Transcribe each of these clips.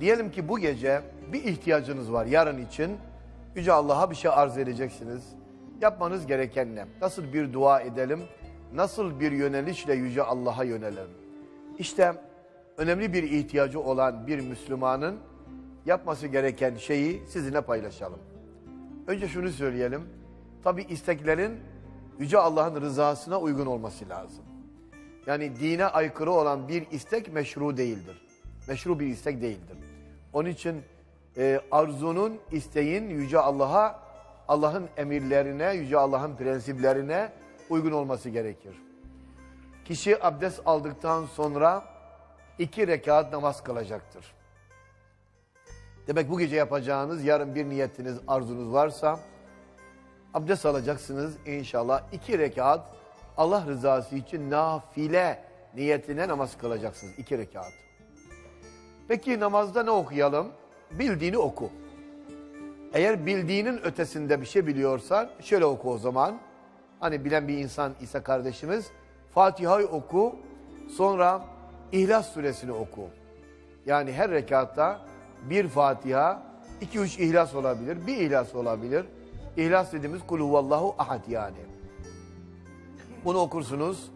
Diyelim ki bu gece bir ihtiyacınız var yarın için. Yüce Allah'a bir şey arz edeceksiniz. Yapmanız gereken ne? Nasıl bir dua edelim? Nasıl bir yönelişle Yüce Allah'a yönelelim? İşte önemli bir ihtiyacı olan bir Müslümanın yapması gereken şeyi sizinle paylaşalım. Önce şunu söyleyelim. Tabi isteklerin Yüce Allah'ın rızasına uygun olması lazım. Yani dine aykırı olan bir istek meşru değildir. Meşru bir istek değildir. Onun için e, arzunun, isteğin Yüce Allah'a, Allah'ın emirlerine, Yüce Allah'ın prensiplerine uygun olması gerekir. Kişi abdest aldıktan sonra iki rekat namaz kılacaktır. Demek bu gece yapacağınız yarın bir niyetiniz, arzunuz varsa abdest alacaksınız inşallah. iki rekat Allah rızası için nafile niyetine namaz kılacaksınız. iki rekat. Peki namazda ne okuyalım? Bildiğini oku. Eğer bildiğinin ötesinde bir şey biliyorsan şöyle oku o zaman. Hani bilen bir insan ise kardeşimiz Fatiha'yı oku sonra İhlas suresini oku. Yani her rekatta bir Fatiha, iki üç İhlas olabilir, bir İhlas olabilir. İhlas dediğimiz kul huvallahu ahad yani. Bunu okursunuz.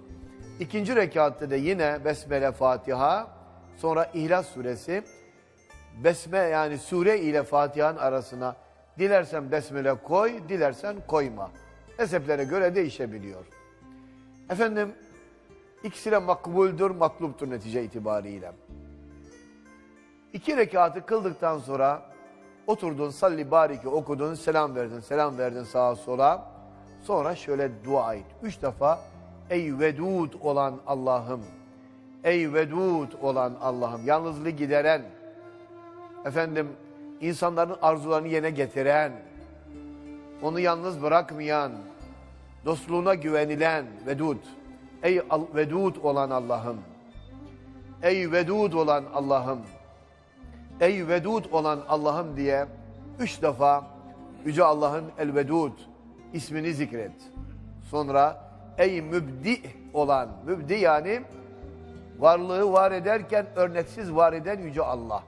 İkinci rekatta da yine Besmele Fatiha, sonra İhlas suresi. Besme yani sure ile Fatiha'nın arasına dilersen Besmele koy, dilersen koyma. Mezheplere göre değişebiliyor. Efendim ikisi de makbuldür, makluptur netice itibariyle. İki rekatı kıldıktan sonra oturdun, salli bariki okudun, selam verdin, selam verdin sağa sola. Sonra şöyle dua et. Üç defa ey vedud olan Allah'ım, ey vedud olan Allah'ım, yalnızlığı gideren, efendim insanların arzularını yerine getiren, onu yalnız bırakmayan, dostluğuna güvenilen vedud. Ey vedud olan Allah'ım. Ey vedud olan Allah'ım. Ey vedud olan Allah'ım diye üç defa Yüce Allah'ın el vedud ismini zikret. Sonra ey mübdi olan, mübdi yani varlığı var ederken örneksiz var eden Yüce Allah.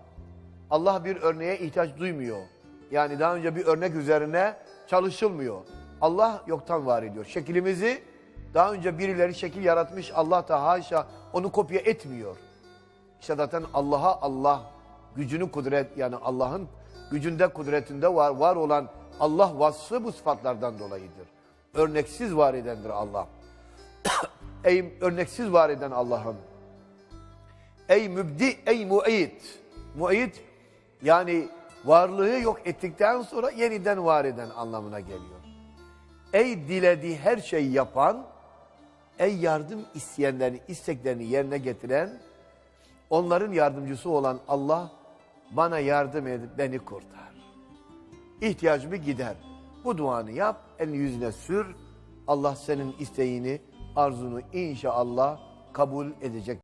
Allah bir örneğe ihtiyaç duymuyor. Yani daha önce bir örnek üzerine çalışılmıyor. Allah yoktan var ediyor. Şeklimizi daha önce birileri şekil yaratmış Allah da haşa onu kopya etmiyor. İşte zaten Allah'a Allah gücünü kudret yani Allah'ın gücünde kudretinde var, var olan Allah vasfı bu sıfatlardan dolayıdır. Örneksiz var edendir Allah. Ey örneksiz var eden Allah'ım. Ey mübdi, ey mu'id. Mu'id yani varlığı yok ettikten sonra yeniden var eden anlamına geliyor. Ey dilediği her şeyi yapan, ey yardım isteyenlerin isteklerini yerine getiren, onların yardımcısı olan Allah bana yardım edip beni kurtar. İhtiyacımı gider. Bu duanı yap, elini yüzüne sür. Allah senin isteğini, arzunu inşallah kabul edecek.